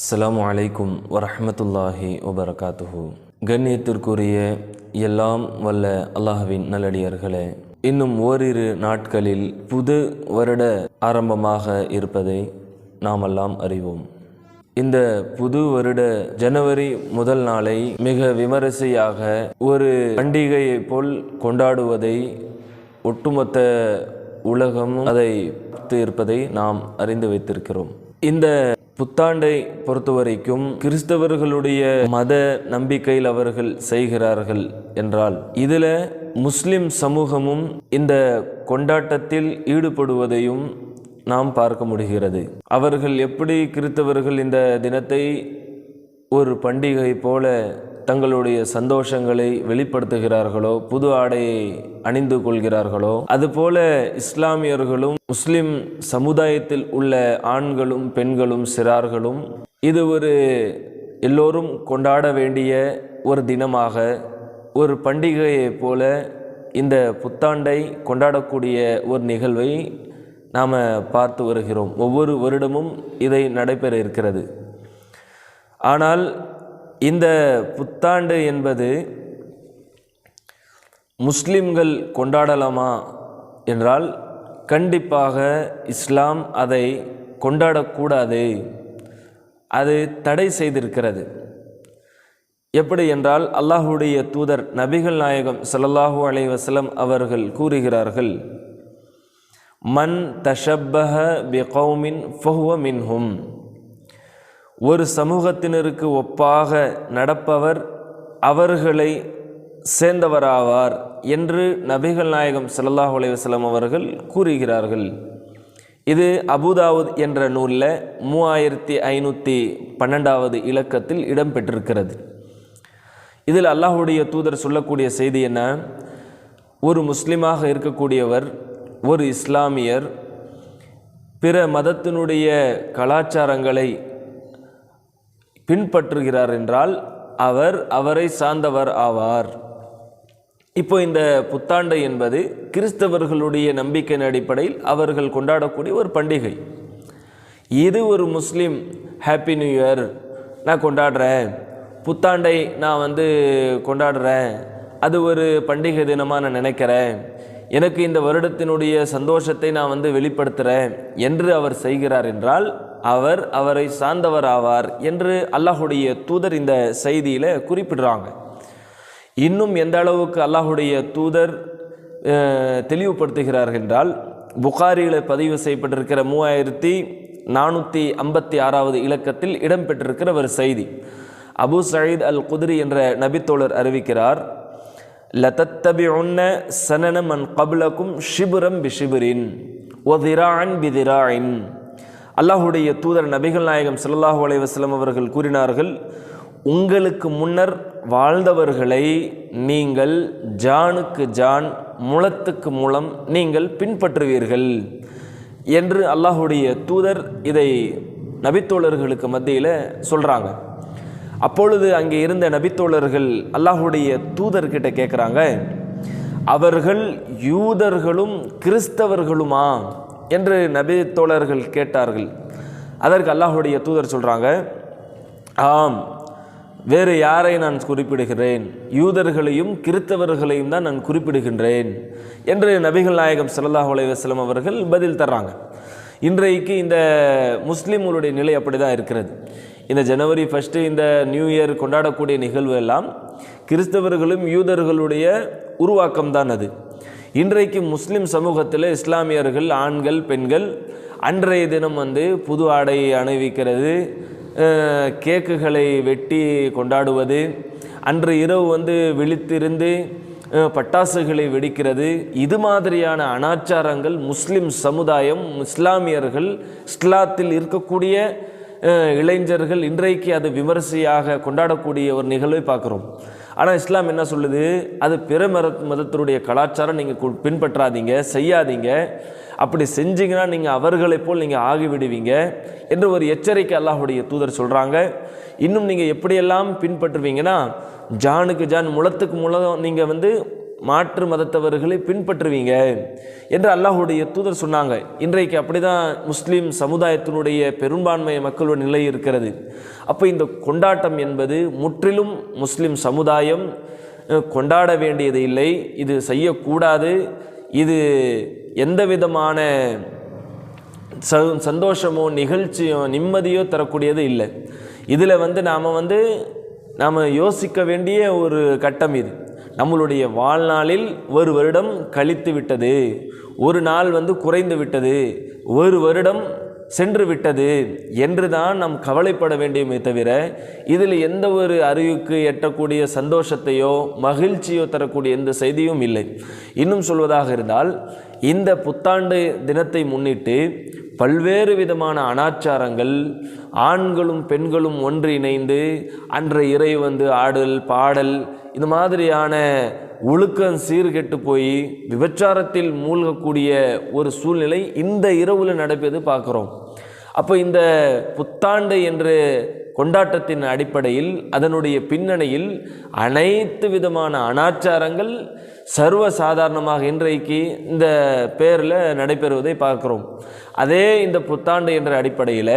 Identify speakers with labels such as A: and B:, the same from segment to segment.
A: அஸ்லாம் அலைக்கும் வரஹ்மத்துல்லாஹி வபரகாத்துஹு. கண்ணியத்திற்குரிய எல்லாம் வல்ல அல்லாஹ்வின் நல்லடியார்களே இன்னும் ஓரிரு நாட்களில் புது வருட ஆரம்பமாக இருப்பதை நாமெல்லாம் அறிவோம். இந்த புது வருட ஜனவரி முதல் நாளை மிக விமரிசையாக ஒரு பண்டிகையைப் போல் கொண்டாடுவதை ஒட்டுமொத்த உலகமும் அதை பார்த்து இருப்பதை நாம் அறிந்து வைத்திருக்கிறோம். இந்த புத்தாண்டை பொறுத்தவரைக்கும் கிறிஸ்தவர்களுடைய மத நம்பிக்கையில் அவர்கள் செய்கிறார்கள் என்றால் இதில் முஸ்லிம் சமூகமும் இந்த கொண்டாட்டத்தில் ஈடுபடுவதையும் நாம் பார்க்க முடிகிறது. அவர்கள் எப்படி கிறிஸ்தவர்கள் இந்த தினத்தை ஒரு பண்டிகை போல தங்களுடைய சந்தோஷங்களை வெளிப்படுத்துகிறார்களோ புது ஆடையை அணிந்து கொள்கிறார்களோ அதுபோல இஸ்லாமியர்களும் முஸ்லிம் சமுதாயத்தில் உள்ள ஆண்களும் பெண்களும் சிறார்களும் இது ஒரு எல்லோரும் கொண்டாட வேண்டிய ஒரு தினமாக ஒரு பண்டிகையைப் போல இந்த புத்தாண்டை கொண்டாடக்கூடிய ஒரு நிகழ்வை நாம் பார்த்து வருகிறோம். ஒவ்வொரு வருடமும் இதை நடைபெற இருக்கிறது. ஆனால் இந்த புத்தாண்டு என்பது முஸ்லிம்கள் கொண்டாடலாமா என்றால் கண்டிப்பாக இஸ்லாம் அதை கொண்டாடக்கூடாது. அது தடை செய்திருக்கிறது. எப்படி என்றால் அல்லாஹுடைய தூதர் நபிகள் நாயகம் ஸல்லல்லாஹு அலை வஸல்லம் அவர்கள் கூறுகிறார்கள் மன் தஷப்பஹ பிகௌமின் ஃபஹுவ மின்ஹும். ஒரு சமூகத்தினருக்கு ஒப்பாக நடப்பவர் அவர்களை சேர்ந்தவராவார் என்று நபிகள் நாயகம் சல்லாஹ் அலைஹி அவர்கள் கூறுகிறார்கள். இது அபுதாவுத் என்ற நூலில் மூவாயிரத்தி ஐநூற்றி பன்னெண்டாவது இலக்கத்தில் இடம்பெற்றிருக்கிறது. இதில் அல்லாஹுடைய தூதர் சொல்லக்கூடிய செய்தி என்ன? ஒரு முஸ்லீமாக இருக்கக்கூடியவர் ஒரு இஸ்லாமியர் பிற மதத்தினுடைய கலாச்சாரங்களை பின்பற்றுகிறார் என்றால் அவர் அவரை சார்ந்தவர் ஆவார். இப்போ இந்த புத்தாண்டு என்பது கிறிஸ்தவர்களுடைய நம்பிக்கையின் அடிப்படையில் அவர்கள் கொண்டாடக்கூடிய ஒரு பண்டிகை. இது ஒரு முஸ்லீம் ஹாப்பி நியூ இயர் நான் கொண்டாடுறேன். புத்தாண்டை நான் வந்து கொண்டாடுறேன். அது ஒரு பண்டிகை தினமாக நான் நினைக்கிறேன். எனக்கு இந்த வருடத்தினுடைய சந்தோஷத்தை நான் வந்து வெளிப்படுத்துகிறேன் என்று அவர் செய்கிறார் என்றால் அவர் அவரை சார்ந்தவர் ஆவார் என்று அல்லாஹுடைய தூதர் இந்த செய்தியில் குறிப்பிடுறாங்க. இன்னும் எந்த அளவுக்கு அல்லாஹுடைய தூதர் அஹ், தெளிவுபடுத்துகிறார்கள் என்றால் புகாரியில் பதிவு செய்யப்பட்டிருக்கிற மூவாயிரத்தி நானூற்றி ஐம்பத்தி ஆறாவது இலக்கத்தில் இடம்பெற்றிருக்கிற ஒரு செய்தி. அபு சயீத் அல் குதிரி என்ற நபித்தோழர் அறிவிக்கிறார் லதத்தபிஉன்ன சனன மன் கபுலக்கும் ஷிபுரம் பிஷிபுரின் ஒ பிதிராயின் அல்லாஹுடைய தூதர் நபிகள் நாயகம் சல்லாஹூ அலைவாஸ்லம் அவர்கள் கூறினார்கள் உங்களுக்கு முன்னர் வாழ்ந்தவர்களை நீங்கள் ஜானுக்கு ஜான் முளத்துக்கு மூலம் நீங்கள் பின்பற்றுவீர்கள். என்று அல்லாஹுடைய தூதர் இதை நபித்தோழர்களுக்கு மத்தியில் சொல்கிறாங்க அப்பொழுது அங்கே இருந்த நபித்தோழர்கள் அல்லாஹுடைய தூதர்கிட்ட கேட்குறாங்க அவர்கள் யூதர்களும் கிறிஸ்தவர்களுமா? என்று நபி தோழர்கள் கேட்டார்கள். அதற்கு அல்லாஹுடைய தூதர் சொல்கிறாங்க ஆம் வேறு யாரை நான் குறிப்பிடுகிறேன்? யூதர்களையும் கிறித்தவர்களையும் தான் நான் குறிப்பிடுகின்றேன். என்று நபிகள் நாயகம் சல்லாஹ் அலைவாஸ்லம் அவர்கள் பதில் தர்றாங்க. இன்றைக்கு இந்த முஸ்லீம்களுடைய நிலை அப்படி தான் இருக்கிறது. இந்த ஜனவரி ஃபஸ்ட்டு இந்த நியூ இயர் கொண்டாடக்கூடிய நிகழ்வு எல்லாம் கிறிஸ்தவர்களும் யூதர்களுடைய உருவாக்கம் தான் அது. இன்றைக்கு முஸ்லீம் சமூகத்தில் இஸ்லாமியர்கள் ஆண்கள் பெண்கள் அன்றைய தினம் வந்து புது ஆடையை அணிவிக்கிறது கேக்குகளை வெட்டி கொண்டாடுவது அன்று இரவு வந்து விழித்திருந்து பட்டாசுகளை வெடிக்கிறது. இது மாதிரியான அனாச்சாரங்கள் முஸ்லிம் சமுதாயம் இஸ்லாமியர்கள் இஸ்லாத்தில் இருக்கக்கூடிய இளைஞர்கள் இன்றைக்கு அது விமரிசையாக கொண்டாடக்கூடிய ஒரு நிகழ்வை பார்க்குறோம். ஆனால் இஸ்லாம் என்ன சொல்லுது? அது பிற மத மதத்தினுடைய கலாச்சாரம் நீங்கள் பின்பற்றாதீங்க செய்யாதீங்க. அப்படி செஞ்சீங்கன்னா நீங்கள் அவர்களைப் போல் நீங்கள் ஆகிவிடுவீங்க என்று ஒரு எச்சரிக்கை அல்லாஹுடைய தூதர் சொல்கிறாங்க இன்னும் நீங்கள் எப்படியெல்லாம் பின்பற்றுவீங்கன்னா ஜானுக்கு ஜான் முளத்துக்கு முளம் நீங்கள் வந்து மாற்று மதத்தவர்களை பின்பற்றுவீங்க என்று அல்லாஹுடைய தூதர் சொன்னாங்க. இன்றைக்கு அப்படிதான் முஸ்லீம் சமுதாயத்தினுடைய பெரும்பான்மை மக்களுடைய நிலை இருக்கிறது. அப்போ இந்த கொண்டாட்டம் என்பது முற்றிலும் முஸ்லீம் சமுதாயம் கொண்டாட வேண்டியது இல்லை. இது செய்யக்கூடாது. இது எந்த விதமான ச- சந்தோஷமோ நிகழ்ச்சியோ நிம்மதியோ தரக்கூடியது இல்லை. இதில் வந்து நாம் வந்து நாம் யோசிக்க வேண்டிய ஒரு கட்டம் இது. நம்மளுடைய வாழ்நாளில் ஒரு வருடம் கழித்து விட்டது. ஒரு நாள் வந்து குறைந்து விட்டது. ஒரு வருடம் சென்று விட்டது என்று தான் நாம் கவலைப்பட வேண்டியமே தவிர இதில் எந்த ஒரு அறிவுக்கு எட்டக்கூடிய சந்தோஷத்தையோ மகிழ்ச்சியோ தரக்கூடிய எந்த செய்தியும் இல்லை. இன்னும் சொல்வதாக இருந்தால் இந்த புத்தாண்டு தினத்தை முன்னிட்டு பல்வேறு விதமான அனாச்சாரங்கள் ஆண்களும் பெண்களும் ஒன்று இணைந்து அன்றைய இறை வந்து ஆடல் பாடல் இந்த மாதிரியான ஒழுக்கம் சீர்கெட்டு போய் விபச்சாரத்தில் மூழ்கக்கூடிய ஒரு சூழ்நிலை இந்த இரவில் நடப்பது பார்க்குறோம். அப்போ இந்த புத்தாண்டு என்று கொண்டாட்டத்தின் அடிப்படையில் அதனுடைய பின்னணியில் அனைத்து விதமான அனாச்சாரங்கள் சர்வ சாதாரணமாக இன்றைக்கு இந்த பேரில் நடைபெறுவதை பார்க்கிறோம். அதே இந்த புத்தாண்டு என்ற அடிப்படையில்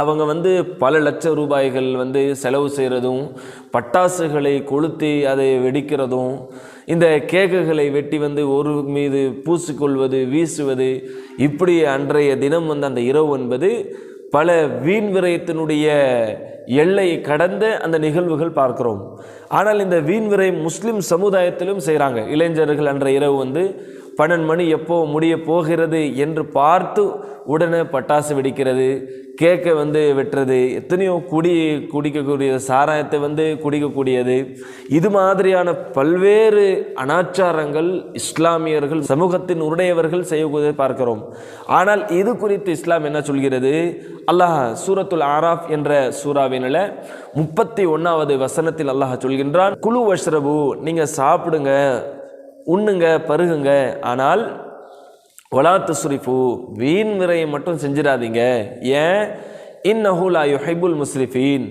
A: அவங்க வந்து பல லட்ச ரூபாய்கள் வந்து செலவு செய்கிறதும் பட்டாசுகளை கொளுத்தி அதை வெடிக்கிறதும் இந்த கேக்குகளை வெட்டி வந்து ஒரு மீது பூசிக்கொள்வது வீசுவது இப்படி அன்றைய தினம் வந்து அந்த இரவு என்பது பல வீண் விரயத்தினுடைய எல்லை கடந்த அந்த நிகழ்வுகள் பார்க்கிறோம். ஆனால் இந்த வீண் விரயம் முஸ்லிம் சமுதாயத்திலும் செய்கிறாங்க இளைஞர்கள் அன்றைய இரவு வந்து பன்னெண்டு மணி எப்போ முடிய போகிறது என்று பார்த்து உடனே பட்டாசு வெடிக்கிறது கேக்கை வந்து வெட்டுறது எத்தனையோ குடி குடிக்கக்கூடிய சாராயத்தை வந்து குடிக்கக்கூடியது. இது மாதிரியான பல்வேறு அனாச்சாரங்கள் இஸ்லாமியர்கள் சமூகத்தின் உடையவர்கள் செய்யக்கூடியதை பார்க்கிறோம். ஆனால் இது குறித்து இஸ்லாம் என்ன சொல்கிறது? அல்லாஹ் சூரத்துல் ஆராஃப் என்ற சூறாவினில் முப்பத்தி ஒன்றாவது வசனத்தில் அல்லாஹ் சொல்கின்றான் குழு வஷ்ரபு நீங்கள் சாப்பிடுங்க. உண்ணுங்க பருகுங்க. ஆனால் ஒலாத்து சுரிஃபு வீண் விரயம் மட்டும் செஞ்சிடாதீங்க. ஏன்? இன்னஹுலா யுஹைபுல் முஸ்ரிஃபீன்.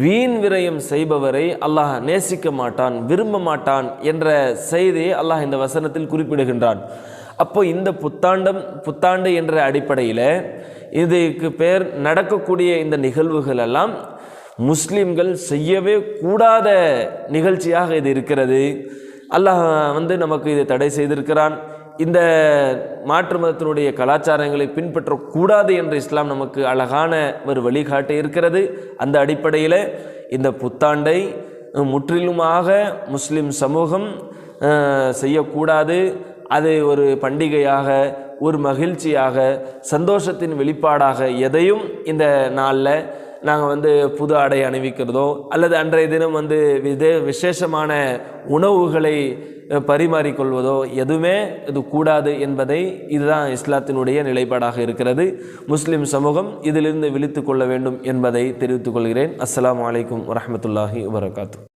A: வீண் விரயம் செய்பவரை அல்லாஹ் நேசிக்க மாட்டான் விரும்ப மாட்டான் என்ற செய்தியை அல்லாஹ் இந்த வசனத்தில் குறிப்பிடுகின்றான். அப்போ இந்த புத்தாண்டம் புத்தாண்டு என்ற அடிப்படையில் இதுக்கு பேர் நடக்கக்கூடிய இந்த நிகழ்வுகள் எல்லாம் முஸ்லீம்கள் செய்யவே கூடாத நிகழ்ச்சியாக இது இருக்கிறது. அல்லாஹ் வந்து நமக்கு இதை தடை செய்திருக்கிறான். இந்த மாற்று மதத்தினுடைய கலாச்சாரங்களை பின்பற்றக்கூடாது என்று இஸ்லாம் நமக்கு அழகான ஒரு வழிகாட்டி இருக்கிறது. அந்த அடிப்படையில் இந்த புத்தாண்டை முற்றிலுமாக முஸ்லிம் சமூகம் செய்யக்கூடாது. அது ஒரு பண்டிகையாக ஒரு மகிழ்ச்சியாக சந்தோஷத்தின் வெளிப்பாடாக எதையும் இந்த நாளில் நாங்கள் வந்து புது ஆடை அணிவிக்கிறதோ அல்லது அன்றைய தினம் வந்து விதே விசேஷமான உணவுகளை பரிமாறிக்கொள்வதோ எதுவுமே இது கூடாது என்பதை இதுதான் இஸ்லாத்தினுடைய நிலைப்பாடாக இருக்கிறது. முஸ்லிம் சமூகம் இதிலிருந்து விழித்து கொள்ள வேண்டும் என்பதை தெரிவித்துக் கொள்கிறேன். அஸ்லாம் அலைக்கும் வரமத்துல்லாஹி வரகாத்து